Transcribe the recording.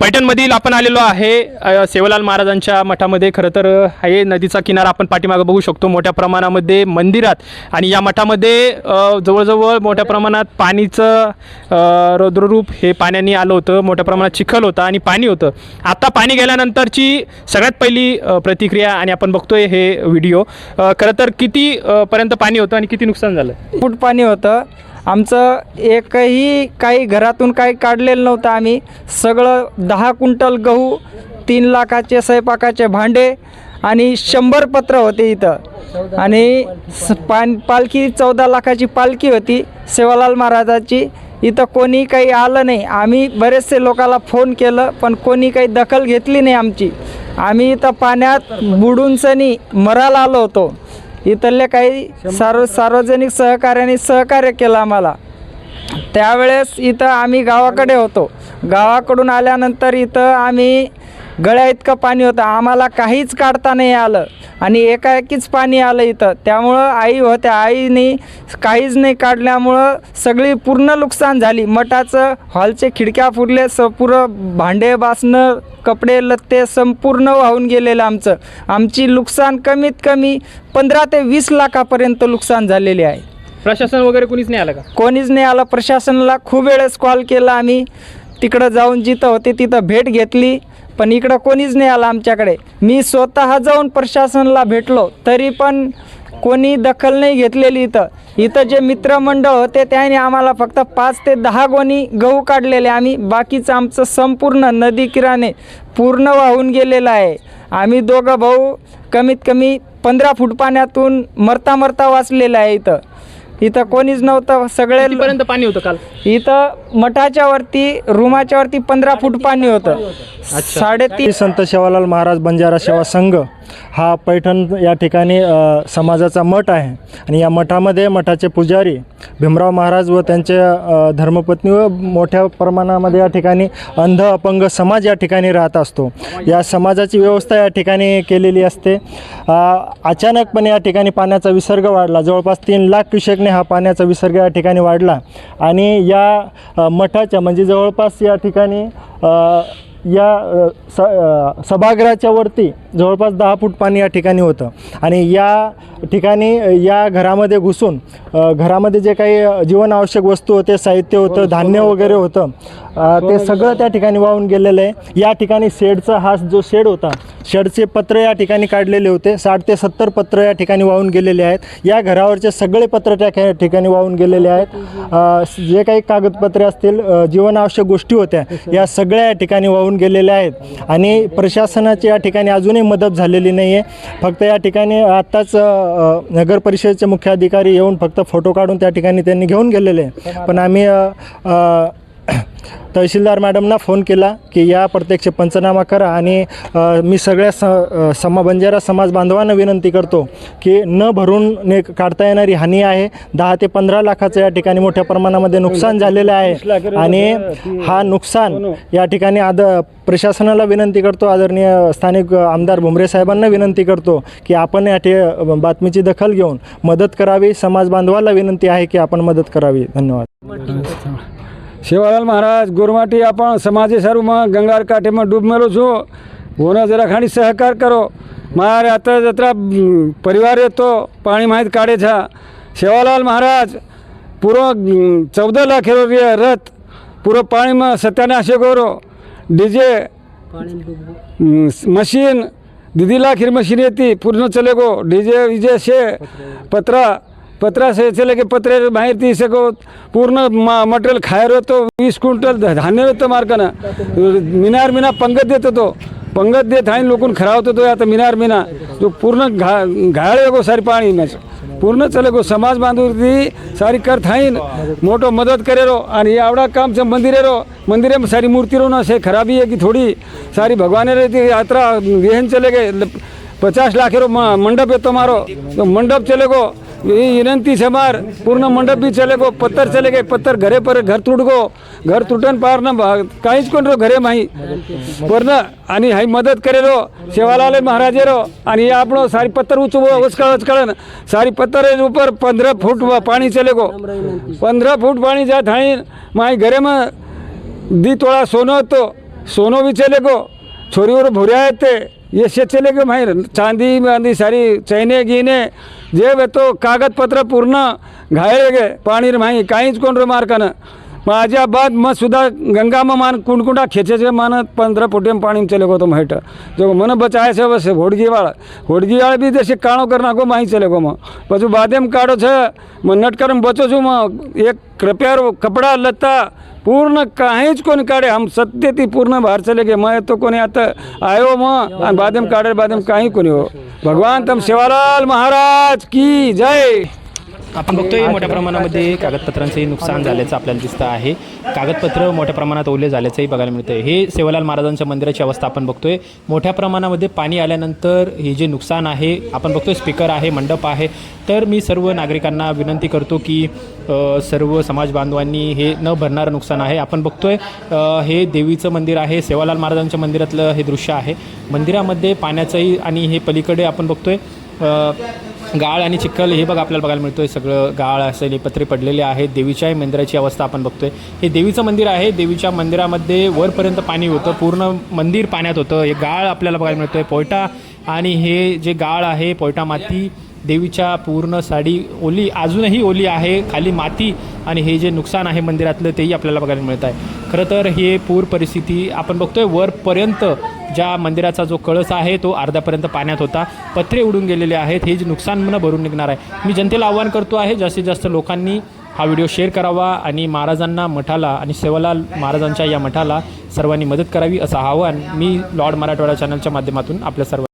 पैठणमधील आपण आलेलो आहे अ, सेवालाल महाराजांच्या मठामध्ये. खरं तर आहे हे नदीचा किनारा आपण पाठीमागं बघू शकतो मोठ्या प्रमाणामध्ये मंदिरात. आणि या मठामध्ये जवळजवळ मोठ्या प्रमाणात पाणीचं रौद्ररूप हे पाण्याने आलं होतं मोठ्या प्रमाणात चिखल होता आणि पाणी होतं. आता पाणी गेल्यानंतरची सगळ्यात पहिली प्रतिक्रिया आणि आपण बघतोय हे व्हिडिओ. खरं तर किती पर्यंत पाणी होतं आणि किती नुकसान झालं? फूट पाणी होतं. आमचं एकही काही घरातून काही काढलेलं नव्हतं आम्ही. सगळं दहा क्विंटल गहू तीन लाखाचे स्वयंपाकाचे भांडे आणि शंभर पत्र होते इथं. आणि स- पान पालखी चौदा लाखाची पालखी होती सेवालाल महाराजाची. इथं कोणी काही आलं नाही. आम्ही बरेचसे लोकाला फोन केलं पण कोणी काही दखल घेतली नाही आमची. आम्ही इथं पाण्यात बुडूनसनी मराला आलो होतो. इथले काही सार्व सार्वजनिक सहकार्याने सहकार्य केलं आम्हाला. त्यावेळेस इथं आम्ही गावाकडे होतो. गावाकडून आल्यानंतर इथं आम्ही गळ्या इतकं पाणी होतं आम्हाला काहीच काढता नाही आलं. आणि एकाएकीच पाणी आलं इथं. त्यामुळं आई होत्या आईने काहीच नाही काढल्यामुळं सगळी पूर्ण नुकसान झाली. मठाचं हॉलचे खिडक्या फुटले स पुरं भांडे बासणं कपडे लत्ते संपूर्ण वाहून गेलेलं आमचं. आमची नुकसान कमीत कमी पंधरा ते वीस लाखापर्यंत नुकसान झालेले आहे. प्रशासन वगैरे कुणीच नाही आलं का? कोणीच नाही आलं. प्रशासनाला खूप वेळेस कॉल केला आम्ही. तिकडं जाऊन जिथं होते तिथं भेट घेतली. पण इकडं कोणीच नाही आलं आमच्याकडे. मी स्वतः जाऊन प्रशासनाला भेटलो तरी पण कोणी दखल नाही घेतलेली इथं. इथं जे मित्रमंडळ होते त्याने आम्हाला फक्त पाच ते दहा गोणी गहू काढलेले. आम्ही बाकीचं आमचं संपूर्ण नदी किराणे पूर्ण वाहून गेलेलं आहे. आम्ही दोघं भाऊ कमीत कमी पंधरा फूट पाण्यातून मरता मरता वाचलेलं आहे इथं. इथं कोणीच नव्हतं. सगळे पाणी होतं काल? इथं मठाच्या वरती रूमाच्या वरती पंधरा फूट पाणी होतं. साडेतीन संत सेवालाल महाराज बंजारा सेवा संघ हा पैठण या ठिकाणी समाजाचा मठ आहे. आणि या मठामध्ये मठाचे पुजारी भीमराव महाराज व त्यांचे धर्मपत्नी व मोठ्या प्रमाणामध्ये या ठिकाणी अंध अपंग समाज या ठिकाणी राहत असतो. या समाजाची व्यवस्था या ठिकाणी केलेली असते. अचानकपणे या ठिकाणी पाण्याचा विसर्ग वाढला. जवळपास तीन लाख क्युसेकने हा पाण्याचा विसर्ग या ठिकाणी वाढला. आणि या मठाच्या म्हणजे जवळपास या ठिकाणी या स सभागृहाच्या वरती जवळपास दहा फूट पाणी या ठिकाणी होतं. आणि या ठिकाणी या घरामध्ये घुसून घरामध्ये जे काही जीवनावश्यक वस्तू होते साहित्य होतं धान्य वगैरे होतं ते सगळं त्या ठिकाणी वाहून गेलेलं आहे. या ठिकाणी शेडचा हा जो शेड होता शेडचे पत्र या ठिकाणी काढलेले होते. साठ ते सत्तर पत्र या ठिकाणी वाहून गेलेले आहेत. या घरावरचे सगळे पत्र त्या ठिकाणी वाहून गेलेले आहेत. जे काही कागदपत्रे असतील जीवनावश्यक गोष्टी होत्या या सगळ्या या ठिकाणी वाहून गेलेल्या आहेत. आणि प्रशासनाची या ठिकाणी अजूनही मदत झालेली नाही आहे फक्त या ठिकाणी आत्ताच अ, नगर परिषदेचे मुख्य अधिकारी येऊन फक्त फोटो काढून त्या ठिकाणी त्यांनी घेऊन गेलेले. आहे पण आम्ही तहसीलदार मॅडमना फोन केला की या प्रत्यक्ष पंचनामा करा आणि मी सगळ्या स समा बंजारा समाज बांधवांना विनंती करतो की न भरून ने काढता येणारी हानी आहे. दहा ते पंधरा लाखाचं या ठिकाणी मोठ्या प्रमाणामध्ये नुकसान झालेलं आहे आणि हा नुकसान या ठिकाणी आद प्रशासनाला विनंती करतो. आदरणीय स्थानिक आमदार भुमरे साहेबांना विनंती करतो की आपण या ठे बातमीची दखल घेऊन मदत करावी. समाज बांधवाला विनंती आहे की आपण मदत करावी. धन्यवाद. સેવાલાલ મહારાજ ગોરમાટી આપણ સમાજે સારુંમાં ગંગાર કાંઠેમાં ડૂબ મેળો છો. ઓનો જરા ખાણી સહકાર કરો. મારે અત્યારે જત્રા પરિવારે તો પાણી માહિત કાઢે છે. સેવાલાલ મહારાજ પૂરો ચૌદ લાખ રૂપિયા રથ પૂરો પાણીમાં સત્યાનાશ ગોરો ડીજે મશીન દીદી લાખ મશીન હતી પૂરનો ચલે ગો ડીજે વિજે છે પતરા. पत्रा सेचलं की पत्र्याच्या बाहेर ती सगळं पूर्ण मा मटेरियल खायर होतो वीस क्विंटल धान्य होतं मार्कानं मिनार मिना पंगत देत होतो पंगत देत आहे लोकून खरा होतो तो आता मिनार मिना। तो पूर्ण घा घाळ गो सारी पाणी पूर्ण चले गो समाज बांधवती सारी करत हाईन मोटो मदत करे रो आणि एवढा कामचं मंदिर रो मंदिरे में सारी मूर्ति रो ना से खराबी है कि थोड़ी। सारी भगवान रे यात्रा विहन चले गए। पचास लाख रो मंडप है तुम्हारो तो मंडप चले गो। विनंती से हमार पूर्ण मंडप भी चले गो पत्थर चले गए पत्थर घरे पर घर तुट गो घर तुटन पार न कहीं कौन रो घरे माही पूर्ण आणि हाई मदत करे रो सेवालाल महाराजे रो आणि आपणो सारी पत्थर उचवो उचकळ उचकळन सारी पत्थर ऊपर पंधरा फूट पाणी चले गो पंधरा फूट पाणी जात हाई माई घरे मा दी तोळा सोनं होतो सोनं विचले गो छोरीवर भुऱ्या येते ये से चले गो माहीर चांदी वांदी सारी चैने गिने जे वे तो कागदपत्र पूर्ण घायले हो गे पाणी माही काहीच कोण रो मार्कानं माझ्या बाद मैं सुधा गंगा में मान कुंडकुंडा खेचे से मान पंद्रह फुटे में पानी में चले गो तो हेट जो मन बचाए से बस होड़गी वाला होड़गी वाला भी जैसे काणो कर नाखो माही चले गो माँ पछु बादे में काढ़ो छे मैं नटकर बचो छू माँ एक कृपया कपड़ा लत्ता पूर्ण काहीच कोणी काढे. हम सत्य ती पूर्ण बाहेर चले गे. मग तो कोणी आता आयो मग. आणि बादेम काढे बादेम काही कोणी हो. भगवान तम शिवालाल महाराज की जय. आपण बघतोय मोठ्या प्रमाणामध्ये कागदपत्रांचंही नुकसान झाल्याचं आपल्याला दिसतं आहे. कागदपत्र मोठ्या प्रमाणात ओले झाल्याचंही बघायला मिळतं हे सेवालाल महाराजांच्या मंदिराची अवस्था आपण बघतोय. मोठ्या प्रमाणामध्ये पाणी आल्यानंतर हे जे नुकसान आहे आपण बघतोय स्पीकर आहे मंडप आहे. तर मी सर्व नागरिकांना विनंती करतो की सर्व समाज बांधवांनी हे न भरणारं नुकसान आहे. आपण बघतोय हे देवीचं मंदिर आहे सेवालाल महाराजांच्या मंदिरातलं हे दृश्य आहे. मंदिरामध्ये पाण्याचंही आणि हे पलीकडे आपण बघतोय गाळ आणि चिखल हे बघ आपल्याला बघायला मिळतोय. सगळं गाळ असेल पत्रे पडलेले आहेत. देवीच्याही मंदिराची अवस्था आपण बघतोय. हे देवीचं मंदिर आहे. देवीच्या मंदिरामध्ये वरपर्यंत पाणी होतं. पूर्ण मंदिर पाण्यात होतं. हे गाळ आपल्याला बघायला मिळतोय. पोयटा आणि हे जे गाळ आहे पोयटा माती देवीच्या पूर्ण साडी ओली अजूनही ओली आहे. खाली माती आणि हे जे नुकसान आहे मंदिरातलं तेही आपल्याला बघायला मिळत आहे. खरं तर हे पूर परिस्थिती आपण बघतोय. वरपर्यंत ज्या मंदिराचा जो कळस आहे तो अर्ध्यापर्यंत पाण्यात होता. पत्रे उडून गेलेले आहेत. हे जे नुकसान म्हणून भरून निघणार आहे. मी जनतेला आव्हान करतो आहे जास्तीत जास्त लोकांनी हा व्हिडिओ शेअर करावा आणि महाराजांना मठाला आणि सेवालाल महाराजांच्या या मठाला सर्वांनी मदत करावी असं आव्हान मी लॉर्ड मराठवाडा चॅनलच्या माध्यमातून आपल्या सर्व